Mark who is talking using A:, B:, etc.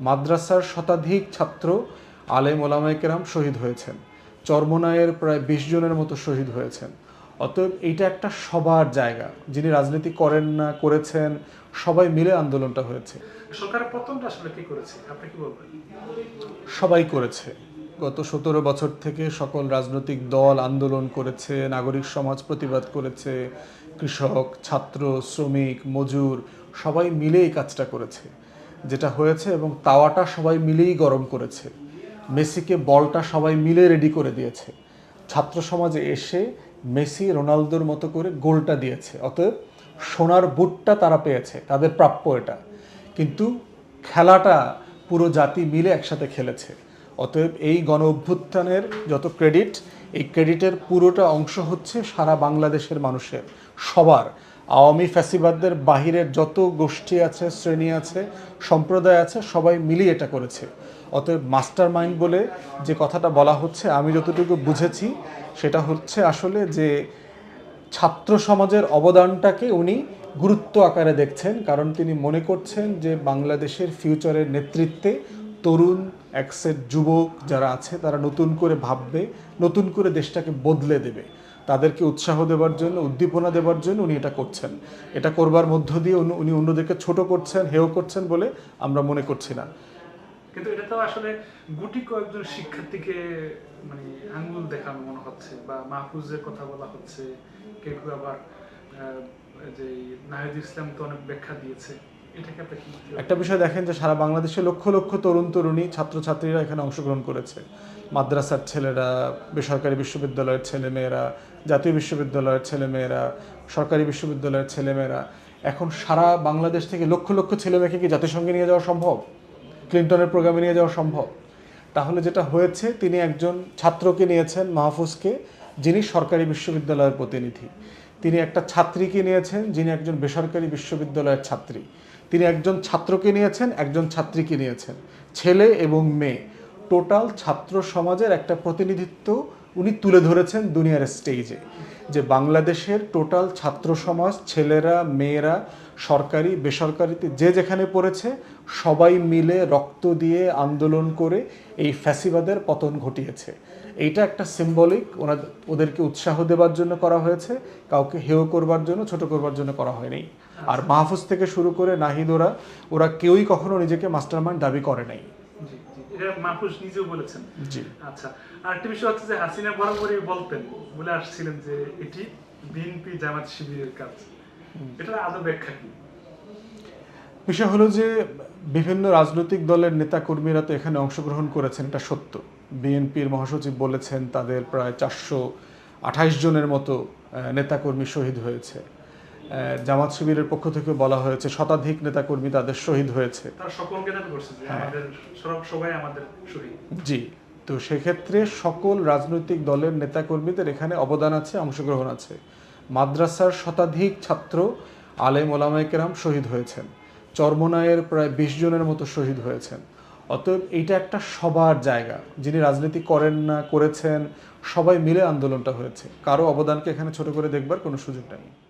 A: মাদ্রাসার শতাধিক ছাত্র আলেম ওলামায় কেরাম শহীদ হয়েছেন। চরমনায়ের প্রায় বিশ জনের মতো শহীদ হয়েছেন। অতএব এইটা একটা সবার জায়গা। যিনি রাজনীতি করেন না করেছেন সবাই মিলে আন্দোলনটা হয়েছে।
B: সরকারের পতনটা আসলে কি করেছে? আপনি কি বলবেন?
A: সবাই করেছে। গত সতেরো বছর থেকে সকল রাজনৈতিক দল আন্দোলন করেছে নাগরিক সমাজ প্রতিবাদ করেছে কৃষক ছাত্র শ্রমিক মজুর সবাই মিলে এই কাজটা করেছে। যেটা হয়েছে এবং তাওয়াটা সবাই মিলেই গরম করেছে। মেসিকে বলটা সবাই মিলে রেডি করে দিয়েছে। ছাত্র সমাজে এসে মেসি রোনালদোর মতো করে গোলটা দিয়েছে। অতএব সোনার বুটটা তারা পেয়েছে, তাদের প্রাপ্য এটা। কিন্তু খেলাটা পুরো জাতি মিলে একসাথে খেলেছে। অতএব এই গণ অভ্যুত্থানের যত ক্রেডিট এই ক্রেডিটের পুরোটা অংশ হচ্ছে সারা বাংলাদেশের মানুষের, সবার। আওয়ামী ফ্যাসিবাদদের বাহিরের যত গোষ্ঠী আছে, শ্রেণি আছে, সম্প্রদায় আছে, সবাই মিলিয়ে এটা করেছে। অতএব মাস্টার মাইন্ড বলে যে কথাটা বলা হচ্ছে, আমি যতটুকু বুঝেছি, সেটা হচ্ছে আসলে যে ছাত্র সমাজের অবদানটাকে উনি গুরুত্ব আকারে দেখছেন, কারণ তিনি মনে করছেন যে বাংলাদেশের ফিউচারের নেতৃত্বে তরুণ একসেট যুবক যারা আছে, তারা নতুন করে ভাববে, নতুন করে দেশটাকে বদলে দেবে। তাদেরকে উৎসাহ দেওয়ার জন্য, উদ্দীপনা দেওয়ার জন্য উনি এটা করছেন। এটা করবার মধ্য দিয়ে উনি- অন্যদেরকে ছোট করছেন, হেয় করছেন বলে আমরা মনে করছি না।
B: কিন্তু এটা তো আসলে গুটি কয়েকজন শিক্ষার্থীকে মানে আঙ্গুল দেখানো মনে হচ্ছে বা মাহফুজের কথা বলা হচ্ছে। কেউ আবার যে নাহিদ ইসলাম তো অনেক ব্যাখ্যা দিয়েছে।
A: একটা বিষয় দেখেন যে সারা বাংলাদেশে লক্ষ লক্ষ তরুণ তরুণী ছাত্রছাত্রীরা এখানে অংশগ্রহণ করেছে। মাদ্রাসার ছেলেরা, বেসরকারি বিশ্ববিদ্যালয়ের ছেলেমেয়েরা, জাতীয় বিশ্ববিদ্যালয়ের ছেলেমেয়েরা, সরকারি বিশ্ববিদ্যালয়ের ছেলেমেয়েরা। এখন সারা বাংলাদেশ থেকে লক্ষ লক্ষ ছেলেমেয়েকে কি জাতিসংঘে নিয়ে যাওয়া সম্ভব? ক্লিন্টনের প্রোগ্রামে নিয়ে যাওয়া সম্ভব? তাহলে যেটা হয়েছে, তিনি একজন ছাত্রকে নিয়েছেন মাহফুজকে, যিনি সরকারি বিশ্ববিদ্যালয়ের প্রতিনিধি। তিনি একটা ছাত্রীকে নিয়েছেন, যিনি একজন বেসরকারি বিশ্ববিদ্যালয়ের ছাত্রী। তিনি একজন ছাত্রকে নিয়েছেন, একজন ছাত্রীকে নিয়েছেন। ছেলে এবং মেয়ে। টোটাল ছাত্র সমাজের একটা প্রতিনিধিত্ব উনি তুলে ধরেছেন দুনিয়ার স্টেজে যে বাংলাদেশের টোটাল ছাত্র সমাজ, ছেলেরা, মেয়েরা, সরকারি, বেসরকারিতে যে যেখানে পড়েছে, সবাই মিলে রক্ত দিয়ে আন্দোলন করে এই ফ্যাসিবাদের পতন ঘটিয়েছে। এইটা একটা সিম্বলিক ওনাদের ওদেরকে উৎসাহ দেওয়ার জন্য করা হয়েছে, কাউকে হেয় করবার জন্য, ছোট করবার জন্য করা হয়নি। আর মাহফুজ থেকে শুরু করে নাহিদ ওরা ওরা কেউই কখনো নিজেকে মাস্টারমাইন্ড দাবি করে নাই।
B: এটা মাহফুজ নিজেও বলেছেন। আচ্ছা আরেকটা বিষয় হচ্ছে যে হাসিনা বরাবরই বলতেন বলে আসছিলেন যে এটি বিএনপি জামাত শিবিরের কাজ। এটার আদৌ ব্যাখ্যা কি?
A: বিষয় হলো যে বিভিন্ন রাজনৈতিক দলের নেতাকর্মীরা তো এখানে অংশগ্রহণ করেছেন এটা সত্য। বিএনপির মহাসচিব বলেছেন তাদের প্রায় চারশো আঠাইশ জনের মতো নেতাকর্মী শহীদ হয়েছে। জামাত শিবিরের পক্ষ থেকে বলা হয়েছে শতাধিক নেতাকর্মী তাদের শহীদ হয়েছে। হ্যাঁ। জি। তো সেক্ষেত্রে সকল রাজনৈতিক দলের নেতাকর্মীদের এখানে অবদান আছে অংশগ্রহণ আছে। মাদ্রাসার শতাধিক ছাত্র আলেম ওলামায় কেরাম শহীদ হয়েছেন। চর্মনায়ের প্রায় বিশ জনের মতো শহীদ হয়েছেন। অতএব এইটা একটা সবার জায়গা। যিনি রাজনীতি করেন না করেছেন সবাই মিলে আন্দোলনটা হয়েছে। কারও অবদানকে এখানে ছোট করে দেখবার কোনো সুযোগ নেই।